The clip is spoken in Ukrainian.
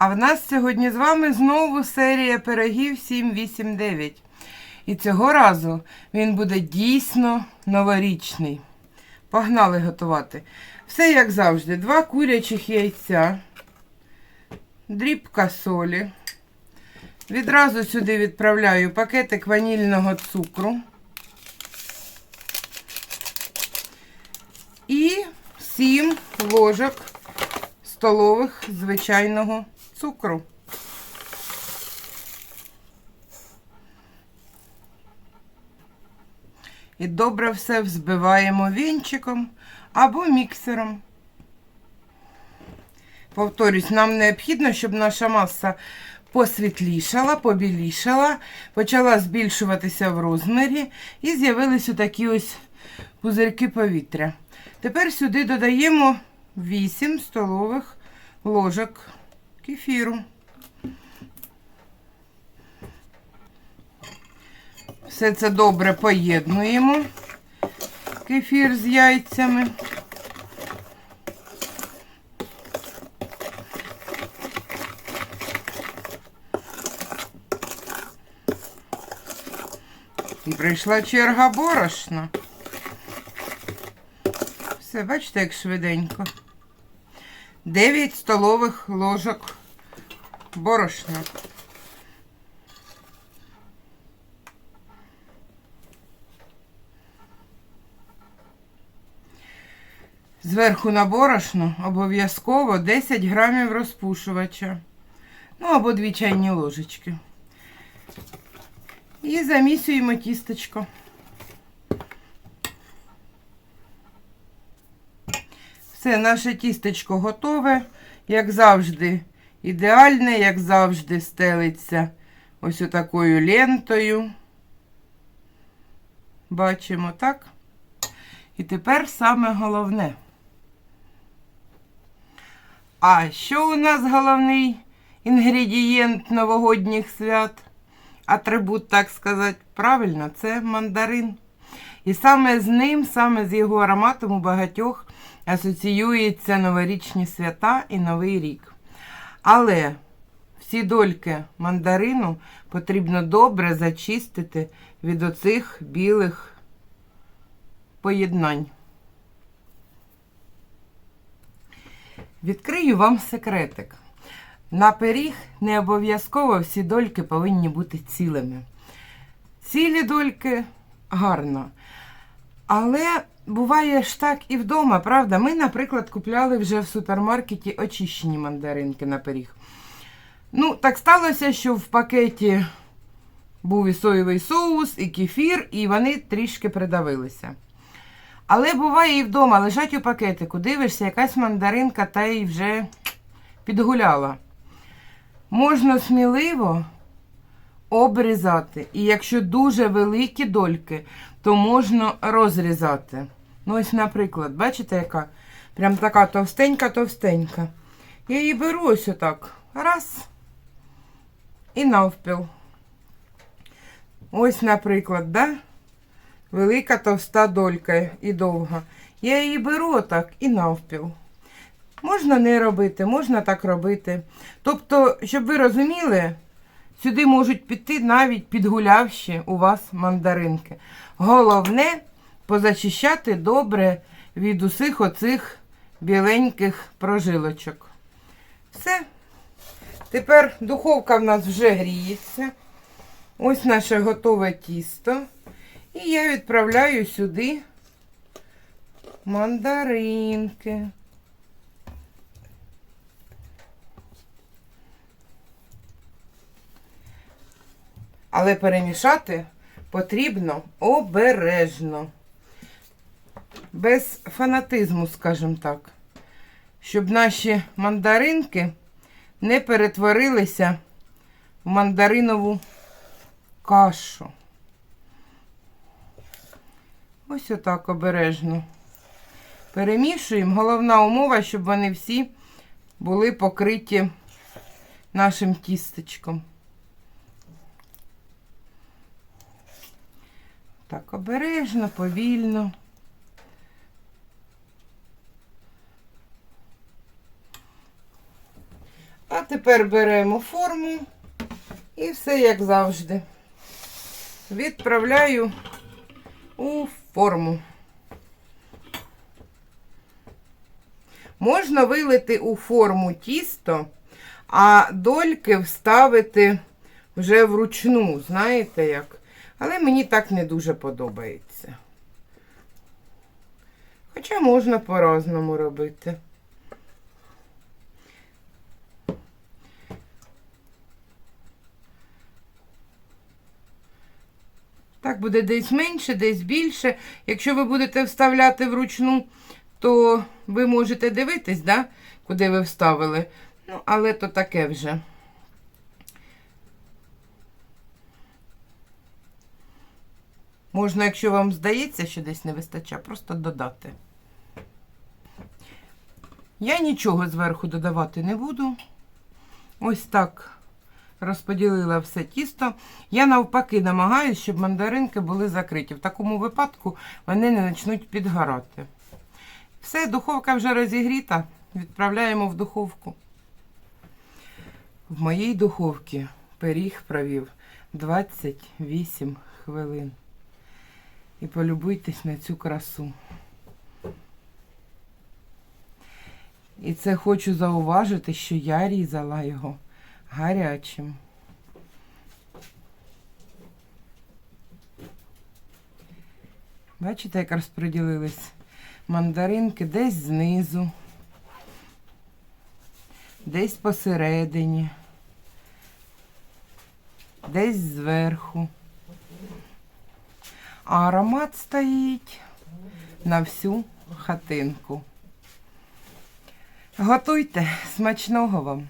А в нас сьогодні з вами знову серія пирогів 789. І цього разу він буде дійсно новорічний. Погнали готувати. Все як завжди: два курячих яйця, дрібка солі. Відразу сюди відправляю пакетик ванільного цукру. І 7 ложок столових звичайного цукру. І добре все взбиваємо вінчиком або міксером. Повторюсь, нам необхідно, щоб наша маса посвітлішала, побілішала, почала збільшуватися в розмірі і з'явились такі ось пузирки повітря. Тепер сюди додаємо 8 столових ложок кефіру. Все це добре поєднуємо. Кефір з яйцями. Прийшла черга борошна. Все, бачите, як швиденько. 9 столових ложок борошна. Зверху на борошно обов'язково 10 грамів розпушувача. Ну або 2 чайні ложечки. І замісюємо тістечко. Все, наше тістечко готове, як завжди, ідеальне, як завжди, стелиться ось отакою лентою. Бачимо, так? І тепер саме головне. А що у нас головний інгредієнт новогодніх свят? Атрибут, так сказати, правильно, це мандарин. І саме з ним, саме з його ароматом у багатьох асоціюються новорічні свята і Новий рік. Але всі дольки мандарину потрібно добре зачистити від оцих білих поєднань. Відкрию вам секретик. На пиріг не обов'язково всі дольки повинні бути цілими. Цілі дольки гарно. Але буває ж так і вдома, правда? Ми, наприклад, купляли вже в супермаркеті очищені мандаринки на пиріг. Ну, так сталося, що в пакеті був і соєвий соус, і кефір, і вони трішки придавилися. Але буває і вдома лежать у пакетику, дивишся, якась мандаринка та й вже підгуляла. Можна сміливо обрізати. І якщо дуже великі дольки, то можна розрізати. Ну, ось, наприклад, бачите, яка? Прям така товстенька-товстенька. Я її беру ось отак. Раз. І навпіл. Ось, наприклад, да? Велика товста долька і довга. Я її беру отак і навпіл. Можна не робити, можна так робити. Тобто, щоб ви розуміли, сюди можуть піти навіть підгулявші у вас мандаринки. Головне позачищати добре від усіх оцих біленьких прожилочок. Все. Тепер духовка в нас вже гріється. Ось наше готове тісто. І я відправляю сюди мандаринки. Але перемішати потрібно обережно, без фанатизму, скажімо так, щоб наші мандаринки не перетворилися в мандаринову кашу. Ось отак обережно. Перемішуємо. Головна умова, щоб вони всі були покриті нашим тістечком. Так, обережно, повільно. А тепер беремо форму і все як завжди. Відправляю у форму. Можна вилити у форму тісто, а дольки вставити вже вручну, знаєте як. Але мені так не дуже подобається. Хоча можна по-разному робити. Так буде десь менше, десь більше. Якщо ви будете вставляти вручну, то ви можете дивитись, да, куди ви вставили. Ну, але то таке вже. Можна, якщо вам здається, що десь не вистачає, просто додати. Я нічого зверху додавати не буду. Ось так розподілила все тісто. Я навпаки намагаюся, щоб мандаринки були закриті. В такому випадку вони не почнуть підгорати. Все, духовка вже розігріта. Відправляємо в духовку. В моїй духовці пиріг провів 28 хвилин. І полюбуйтесь на цю красу. І це хочу зауважити, що я різала його гарячим. Бачите, як розподілились мандаринки десь знизу, десь посередині, десь зверху. А аромат стоїть на всю хатинку. Готуйте смачного вам!